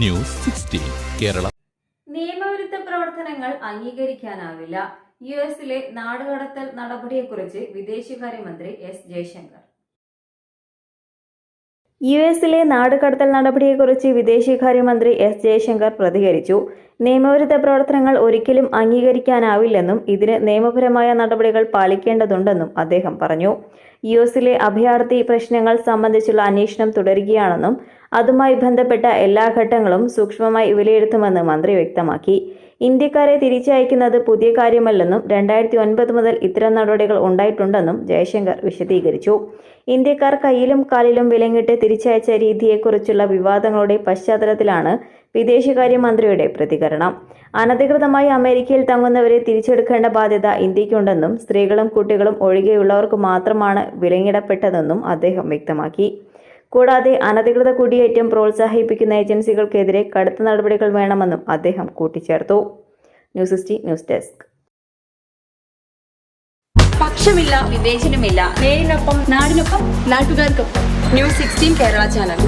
News sixteen Kerala. നിയമവിരുദ്ധ പ്രവർത്തനങ്ങൾ അംഗീകരിക്കാനാവില്ല. U എസിലെ നാടുകടത്തൽ നടപടിയെക്കുറിച്ച് വിദേശകാര്യമന്ത്രി എസ് ജയശങ്കർ. യു എസിലെ നാടുകടത്തൽ നടപടിയെക്കുറിച്ച് വിദേശകാര്യമന്ത്രി എസ് ജയശങ്കർ പ്രതികരിച്ചു. നിയമവിരുദ്ധ പ്രവർത്തനങ്ങൾ ഒരിക്കലും അംഗീകരിക്കാനാവില്ലെന്നും ഇതിന് നിയമപരമായ നടപടികൾ പാലിക്കേണ്ടതുണ്ടെന്നും അദ്ദേഹം പറഞ്ഞു. യു എസിലെ അഭയാർത്ഥി പ്രശ്നങ്ങൾ സംബന്ധിച്ചുള്ള അന്വേഷണം തുടരുകയാണെന്നും അതുമായി ബന്ധപ്പെട്ട എല്ലാ ഘട്ടങ്ങളും സൂക്ഷ്മമായി വിലയിരുത്തുമെന്ന് മന്ത്രി വ്യക്തമാക്കി. ഇന്ത്യക്കാരെ തിരിച്ചയക്കുന്നത് പുതിയ കാര്യമല്ലെന്നും രണ്ടായിരത്തി ഒൻപത് മുതൽ ഇത്തരം നടപടികൾ ഉണ്ടായിട്ടുണ്ടെന്നും ജയശങ്കർ വിശദീകരിച്ചു. ഇന്ത്യക്കാർ കയ്യിലും കാലിലും വിലങ്ങിട്ട് തിരിച്ചയച്ച രീതിയെക്കുറിച്ചുള്ള വിവാദങ്ങളുടെ പശ്ചാത്തലത്തിലാണ് വിദേശകാര്യമന്ത്രിയുടെ പ്രതികരണം. അനധികൃതമായി അമേരിക്കയിൽ തങ്ങുന്നവരെ തിരിച്ചെടുക്കേണ്ട ബാധ്യത ഇന്ത്യക്കുണ്ടെന്നും സ്ത്രീകളും കുട്ടികളും ഒഴികെയുള്ളവർക്ക് മാത്രമാണ് വിലങ്ങിടപ്പെട്ടതെന്നും അദ്ദേഹം വ്യക്തമാക്കി. കൂടാതെ അനധികൃത കുടിയേറ്റം പ്രോത്സാഹിപ്പിക്കുന്ന ഏജൻസികൾക്കെതിരെ കടുത്ത നടപടികൾ വേണമെന്നും അദ്ദേഹം കൂട്ടിച്ചേർത്തു. News sixty news desk. പക്ഷമില്ല വിവേചനമില്ല. നേരിനൊപ്പം നാടിനൊപ്പം നാട്ടുകാർക്കൊപ്പം. News sixteen Kerala channel.